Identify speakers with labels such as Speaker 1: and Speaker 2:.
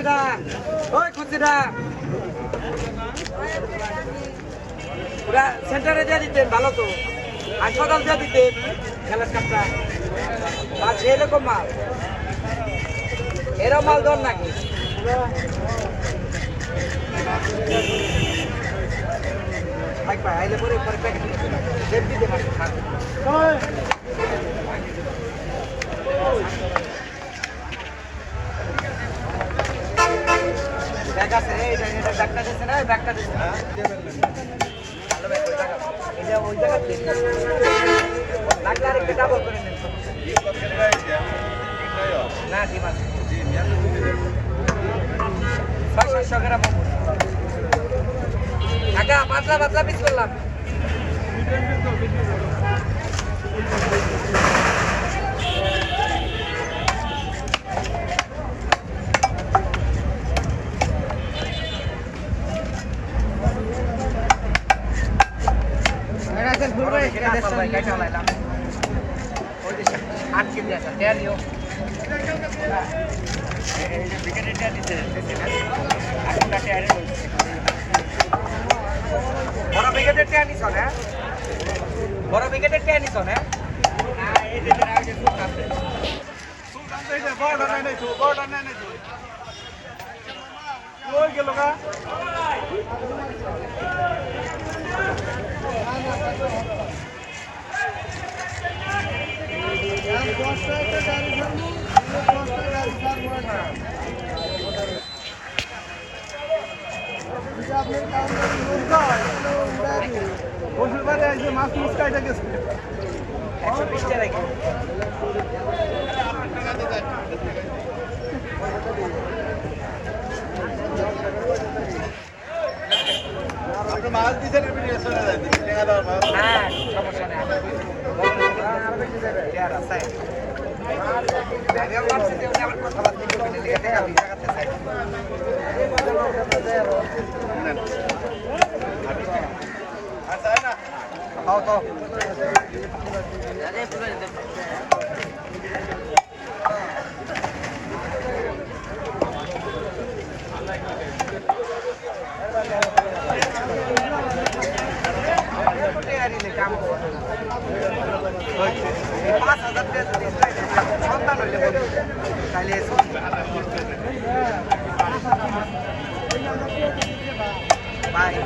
Speaker 1: খুচিরা ওই খুচিরা ওরা সেন্টারে দিয়ে দিতেন, ভালো তো। হাসপাতাল দিয়ে দিতেন, খেলার কাপটা আর সেরকম মাল, এরকম মাল দর নাকি। আইলে পরে পরে প্যাকেট সেফটি দে মাস না ডিম আছে। ছয় সাতশো গ্রাম কাকা পাতলা পাতলা পিস করলাম। বড় টেয়া নিছ না? বড় ব্রিগেডের টেয়া নিছ না?
Speaker 2: বসুরবারে মাছ মুস কাইটা গেছে মাছ দিচ্ছেন আপনি
Speaker 1: সমস্যা काम पाच हजार